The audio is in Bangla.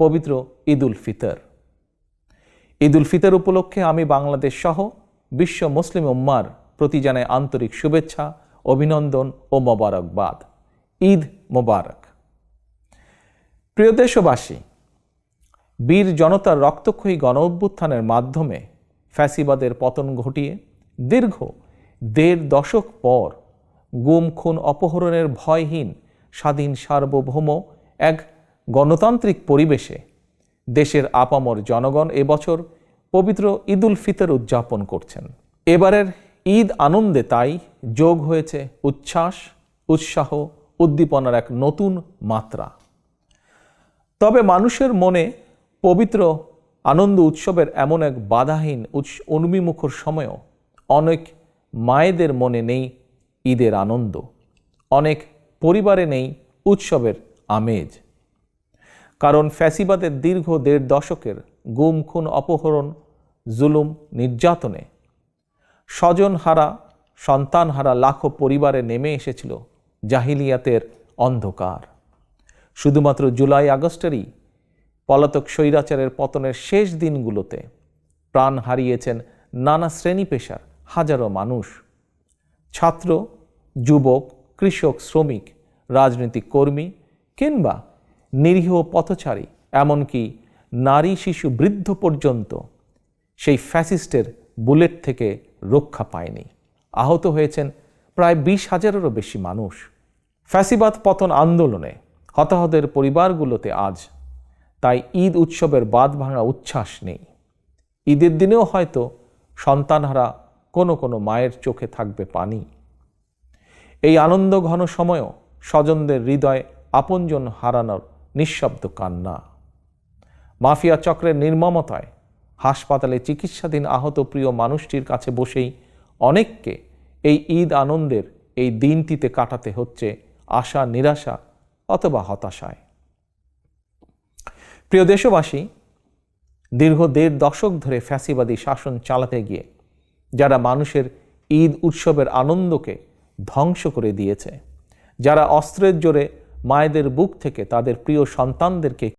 পবিত্র ঈদুল ফিতর। ঈদুল ফিতর উপলক্ষে আমি বাংলাদেশ সহ বিশ্ব মুসলিম উম্মার প্রতি জানাই আন্তরিক শুভেচ্ছা, অভিনন্দন ও মোবারকবাদ। ঈদ মোবারক। প্রিয় দেশবাসী, বীর জনতার রক্তক্ষয়ী গণ অভ্যুত্থানের মাধ্যমে ফ্যাসিবাদের পতন ঘটিয়ে দীর্ঘ দেড় দশক পর গুম, খুন, অপহরণের ভয়হীন স্বাধীন সার্বভৌম এক গণতান্ত্রিক পরিবেশে দেশের আপামর জনগণ এবছর পবিত্র ঈদুল ফিতর উদযাপন করছেন। এবারের ঈদ আনন্দে তাই যোগ হয়েছে উচ্ছ্বাস, উৎসাহ, উদ্দীপনার এক নতুন মাত্রা। তবে মানুষের মনে পবিত্র আনন্দ উৎসবের এমন এক বাধাহীন উন্মিমুখর সময়ও অনেক মায়েদের মনে নেই ঈদের আনন্দ। অনেক পরিবারে নেই উৎসবের আমেজ। কারণ ফ্যাসিবাদের দীর্ঘ দেড় দশকের গুম, খুন, অপহরণ, জুলুম, নির্যাতনে স্বজনহারা, সন্তানহারা লাখো পরিবারে নেমে এসেছিল জাহিলিয়াতের অন্ধকার। শুধুমাত্র জুলাই আগস্টেরই পলাতক স্বৈরাচারের পতনের শেষ দিনগুলোতে প্রাণ হারিয়েছেন নানা শ্রেণি পেশার হাজারো মানুষ। ছাত্র, যুবক, কৃষক, শ্রমিক, রাজনৈতিক কর্মী কিংবা নিরীহ পথচারী, এমনকি নারী শিশু বৃদ্ধ পর্যন্ত সেই ফ্যাসিস্টের বুলেট থেকে রক্ষা পায়নি। আহত হয়েছেন প্রায় বিশ হাজারেরও বেশি মানুষ। ফ্যাসিবাদ পতন আন্দোলনে হতাহতের পরিবারগুলোতে আজ তাই ঈদ উৎসবের বাদ ভাঙা উচ্ছ্বাস নেই। ঈদের দিনেও হয়তো সন্তানহারা কোনো কোনো মায়ের চোখে থাকবে পানি। এই আনন্দ ঘন সময়ও স্বজনদের হৃদয়ে আপনজন হারানোর নিঃশব্দ কান্না। মাফিয়া চক্রের নির্মমতায় হাসপাতালে চিকিৎসাধীন আহত প্রিয় মানুষটির কাছে বসেই অনেককে এই ঈদ আনন্দের এই দিনটিতে কাটাতে হচ্ছে আশা, নিরাশা অথবা হতাশায়। প্রিয় দেশবাসী, দীর্ঘ দেড় দশক ধরে ফ্যাসিবাদী শাসন চালাতে গিয়ে যারা মানুষের ঈদ উৎসবের আনন্দকে ধ্বংস করে দিয়েছে, যারা অস্ত্রের জোরে মায়েদের বুক থেকে তাদের প্রিয় সন্তানদেরকে